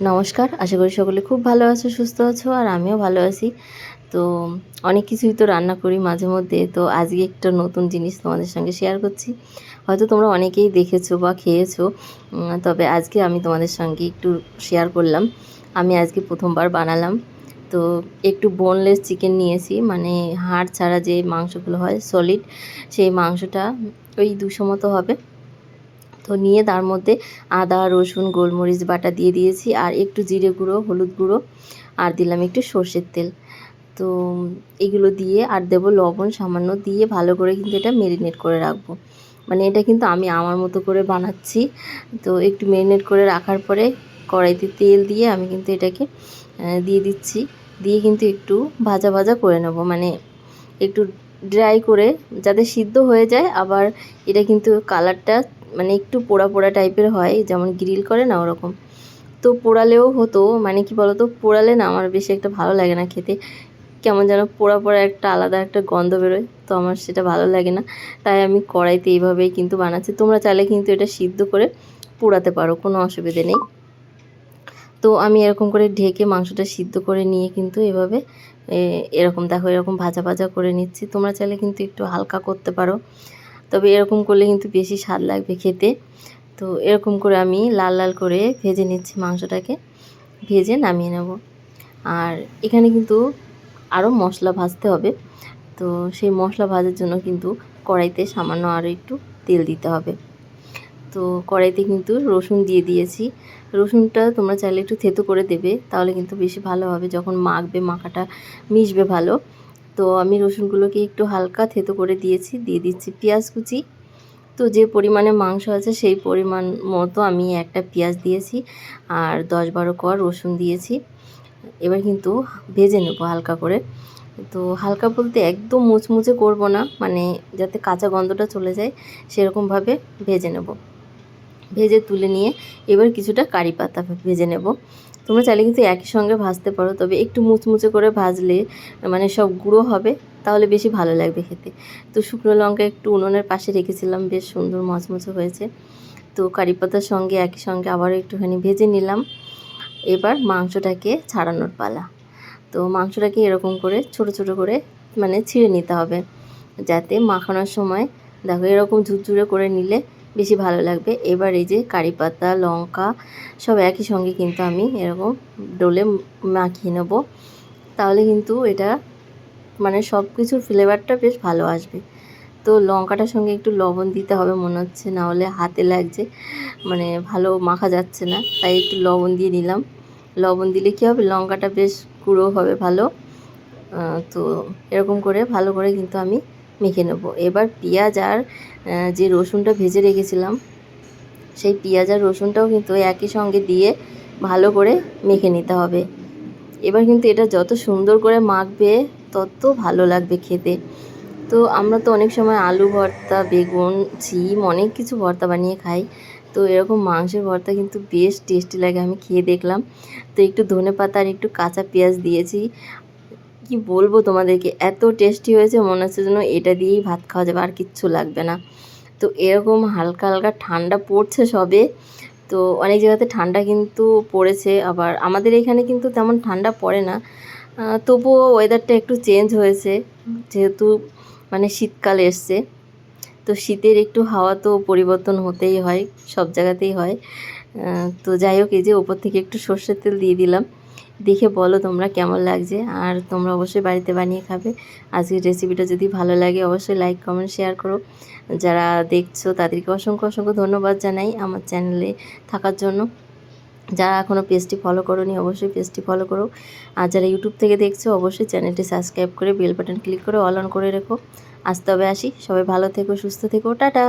নমস্কার, আশা করি সকলে খুব ভালো আছো, সুস্থ আছো, আর আমিও ভালো আছি। তো অনেক কিছুই তো রান্না করি মাঝে মধ্যে, তো আজকে একটা নতুন জিনিস তোমাদের সঙ্গে শেয়ার করছি। হয়তো তোমরা অনেকেই দেখেছ বা খেয়েছো তবে আজকে আমি তোমাদের সঙ্গে একটু শেয়ার করলাম। আমি আজকে প্রথমবার বানালাম। তো একটু বোনলেস চিকেন নিয়েছি মানে হাড় ছাড়া যে মাংসগুলো হয় সলিড সেই মাংসটা ওই দুশো মতো হবে। তো নিয়ে তার মধ্যে আদা, রসুন, গোলমরিচ বাটা দিয়ে দিয়েছি আর একটু জিরে গুঁড়ো, হলুদ গুঁড়ো আর দিলাম একটু সর্ষের তেল। তো এগুলো দিয়ে আর দেবো লবণ সামান্য দিয়ে ভালো করে কিন্তু এটা মেরিনেট করে রাখব। মানে এটা কিন্তু আমি আমার মতো করে বানাচ্ছি। তো একটু মেরিনেট করে রাখার পরে কড়াইতে তেল দিয়ে আমি কিন্তু এটাকে দিয়ে দিচ্ছি। দিয়ে কিন্তু একটু ভাজা ভাজা করে নেব। মানে একটু ড্রাই করে যাতে সিদ্ধ হয়ে যায়, আবার এটা কিন্তু কালারটা মানে একটু পোড়া পোড়া টাইপের হয়, যেমন গ্রিল করে না ওরকম। তো পোড়ালেও হতো মানে কি বলতো, পোড়ালে না আমার বেশি একটা ভালো লাগে না খেতে। কেমন যেন পোড়া পোড়া একটা আলাদা একটা গন্ধ বেরোয়, তো আমার সেটা ভালো লাগে না। তাই আমি কড়াইতে এইভাবেই কিন্তু বানাচ্ছি। তোমরা চাইলে কিন্তু এটা সিদ্ধ করে পোড়াতে পারো, কোনো অসুবিধে নেই। তো আমি এরকম করে ঢেকে মাংসটা সিদ্ধ করে নিয়ে কিন্তু এভাবে এরকম দেখো এরকম ভাজা ভাজা করে নিচ্ছি। তোমরা চাইলে কিন্তু একটু হালকা করতে পারো। তবে এরকম করলে কিন্তু বেশি স্বাদ লাগবে খেতে। তো এরকম করে আমি লাল লাল করে ভেজে নিচ্ছি মাংসটাকে। ভেজে নামিয়ে নেব। আর এখানে কিন্তু আরও মশলা ভাজতে হবে। তো সেই মশলা ভাজার জন্য কিন্তু কড়াইতে সামান্য আরও একটু তেল দিতে হবে। তো কড়াইতে কিন্তু রসুন দিয়ে দিয়েছি। রসুনটা তোমরা চাইলে একটু থেতো করে দেবে, তাহলে কিন্তু বেশি ভালো হবে যখন মাখবে, মাখাটা মিশবে ভালো। তো আমি রসুনগুলোকে একটু হালকা থেতো করে দিয়েছি, দিয়ে দিচ্ছি পেঁয়াজ কুচি। তো যে পরিমাণে মাংস আছে সেই পরিমাণ মতো আমি একটা পেঁয়াজ দিয়েছি আর দশ বারো কোয়া রসুন দিয়েছি। এবার কিন্তু ভেজে নেব হালকা করে। তো হালকা বলতে একদম মুচমুচে করব না মানে যাতে কাঁচা গন্ধটা চলে যায় সেরকমভাবে ভেজে নেব। ভেজে তুলে নিয়ে এবার কিছুটা কারি পাতা ভেজে নেব। তোমরা চাইলে কিন্তু একই সঙ্গে ভাজতে পারো, তবে একটু মুচমুচে করে ভাজলে মানে সব গুঁড়ো হবে, তাহলে বেশি ভালো লাগবে খেতে। তো শুকনো লঙ্কা একটু উনুনের পাশে রেখেছিলাম, বেশ সুন্দর মচমচে হয়েছে। তো কারি পাতার সঙ্গে একই সঙ্গে আবারও একটুখানি ভেজে নিলাম। এবার মাংসটাকে ছাড়ানোর পালা। তো মাংসটাকে এরকম করে ছোট ছোট করে মানে ছিঁড়ে নিতে হবে, যাতে মাখানোর সময়, দেখো এরকম ঝুরঝুরে করে নিলে বেশি ভালো লাগবে। এবার এই যে কারি পাতা, লঙ্কা, সব একই সঙ্গে কিন্তু আমি এরকম ডোলে মাখিয়ে নেব। তাহলে কিন্তু এটা মানে সব কিছুর ফ্লেভারটা বেশ ভালো আসবে। তো লঙ্কাটার সঙ্গে একটু লবণ দিতে হবে মনে হচ্ছে, না হলে হাতে লাগছে মানে ভালো মাখা যাচ্ছে না, তাই একটু লবণ দিয়ে নিলাম। লবণ দিলে কী হবে? লঙ্কাটা বেশ গুঁড়ো হবে ভালো। তো এরকম করে ভালো করে কিন্তু আমি মেখে নেব। এবার পেঁয়াজ আর যে রসুনটা ভেজে রেখেছিলাম, সেই পেঁয়াজ আর রসুনটাও কিন্তু একই সঙ্গে দিয়ে ভালো করে মেখে নিতে হবে। এবার কিন্তু এটা যত সুন্দর করে মাখবে, তত ভালো লাগবে খেতে। তো আমরা তো অনেক সময় আলু ভর্তা, বেগুন সিম অনেক কিছু ভর্তা বানিয়ে খাই। তো এরকম মাংসের ভর্তা কিন্তু বেশ টেস্টি লাগে, আমি খেয়ে দেখলাম। তো একটু ধনে পাতা আর একটু কাঁচা পেঁয়াজ দিয়েছি। কি বলব তোমাদেরকে? এত টেস্টি হয়েছে, মনে হচ্ছে যেন এটা দিয়েই ভাত খাওয়া যাবে, আর কিচ্ছু লাগবে না। তো এরকম হালকা হালকা ঠান্ডা পড়ছে সবে। তো অনেক জায়গাতে ঠান্ডা কিন্তু পড়েছে, আবার আমাদের এখানে কিন্তু তেমন ঠান্ডা পড়ে না। তবুও ওয়েদারটা একটু চেঞ্জ হয়েছে, যেহেতু মানে শীতকাল এসছে। তো শীতের একটু হাওয়া তো পরিবর্তন হতেই হয়, সব জায়গাতেই হয়। তো যাই হোক, এই যে ওপর থেকে একটু সর্ষের তেল দিয়ে দিলাম। দেখে বলো তোমরা কেমন লাগছে। আর তোমরা অবশ্যই বাড়িতে বানিয়ে খাবে। আজকের রেসিপিটা যদি ভালো লাগে, অবশ্যই লাইক কমেন্ট শেয়ার করো। যারা দেখছ, তাদেরকে অসংখ্য অসংখ্য ধন্যবাদ জানাই আমার চ্যানেলে থাকার জন্য। যারা এখনও পেজটি ফলো করোনি, অবশ্যই পেজটি ফলো করো। আর যারা ইউটিউব থেকে দেখছ, অবশ্যই চ্যানেলটি সাবস্ক্রাইব করে বেল বাটন ক্লিক করে অল অন করে রেখো। আসতে হবে আসি। সবাই ভালো থেকো, সুস্থ থেকো। টাটা!